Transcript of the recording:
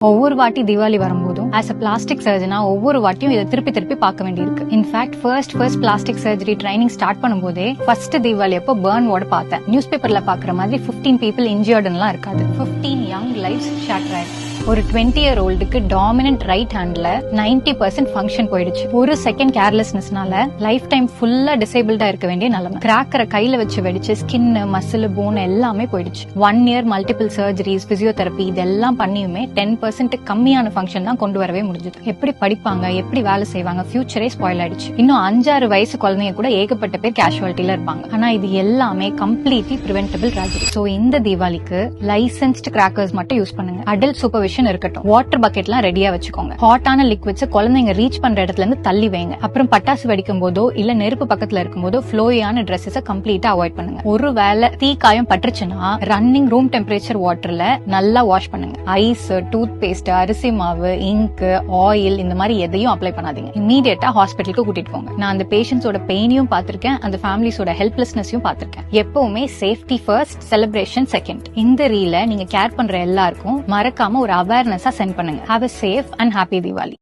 ஒவ்வொரு வாட்டி தீபாவளி வரும்போது ஆஸ் அ பிளாஸ்டிக் சர்ஜனா ஒவ்வொரு வாட்டியும் இதை திருப்பி திருப்பி பார்க்க வேண்டியிருக்கு. In fact first first plastic surgery training start பண்ணும்போதே ஃபர்ஸ்ட் தீபாவளி அப்போ பேர்ன் வார்டு பார்த்தேன். நியூஸ் பேப்பர்ல பாக்குற மாதிரி 15 பீப்புள் இன்ஜியர்டுலாம் இருக்காது. 15 யங் லைஃப் ஷேட்டர் ஆயிருக்கு ஒரு டுவெண்ட்டி இயர் ஓல்டுக்கு டாமினன்ட் ரைட் ஹேண்ட்ல 90% பர்சன்ட் ஃபங்க்ஷன் போயிடுச்சு. ஒரு செகண்ட் கேர்லெஸ்னஸ்னால லைஃப் டைம் ஃபுல்லா டிசேபிள்டா இருக்க வேண்டிய நிலைமை. கிராக்கரை கையில வச்சு வெடிச்சு ஸ்கின் மசில் போன் எல்லாமே போயிடுச்சு. One year multiple surgeries physiotherapy இதெல்லாம் பண்ணியுமே டென் பர்சன்ட் கம்மியான ஃபங்க்ஷன் தான் கொண்டு வரவே முடிஞ்சது. எப்படி படிப்பாங்க எப்படி வேலை செய்வாங்க ஃபியூச்சரே ஸ்பாயில் ஆயிடுச்சு. இன்னும் அஞ்சாறு வயசு குழந்தைங்க கூட ஏகப்பட்ட பேர் கேஷுவாலிட்டியில இருப்பாங்க. ஆனா இது எல்லாமே கம்ப்ளீட்லி பிரிவென்டபிள் ட்ராஜடி சோ இந்த தீபாவளிக்கு லைசன்ஸ்ட் கிராக்கர்ஸ் மட்டும் யூஸ் பண்ணுங்க. அடல்ட் சூப்பர்விஷன் இருக்கட்டும். வாட்டர் பக்கெட்லாம் ரெடியா வச்சுக்கோங்க. ஹாட்டான லிக்விட்ஸ் குழந்தைங்க ரீச் பண்ற இடத்துல இருந்து தள்ளி வைங்க. அப்புறம் பட்டாசு வெடிக்கும் போதோ இல்ல நெருப்பு பக்கத்துல இருக்கும் போதோ ஃப்ளோயான ட்ரெஸ்ஸஸ் கம்ப்ளீட்டா அவாய்ட் பண்ணுங்க. ஒரு வேளை தீ காயம் பட்டுருச்சுன்னா ரன்னிங் ரூம் டெம்பரேச்சர் வாட்டர்ல நல்லா வாஷ் பண்ணுங்க. ஐஸ் டூத் பேஸ்ட் அரிசி மாவு இங்க் ஆயில் இந்த மாதிரி எதையும் அப்ளை பண்ணாதீங்க. இமீடியட்டா ஹாஸ்பிட்டலுக்கு கூட்டிட்டு போங்க. நான் அந்த பேஷண்ட்ஸோட பெயினையும் பார்த்திருக்கேன். அந்த ஃபேமிலிஸோட ஹெல்ப்லெஸ்னஸையும் பார்த்திருக்கேன். எப்பவுமே சேஃப்டி ஃபர்ஸ்ட் செலிப்ரேஷன் செகண்ட் இந்த ரீல நீங்க கேர் பண்ற எல்லாருக்கும் மறக்காம ஒரு அவேர்னஸா சென்ட் பண்ணுங்க. Have a safe and happy Deepavali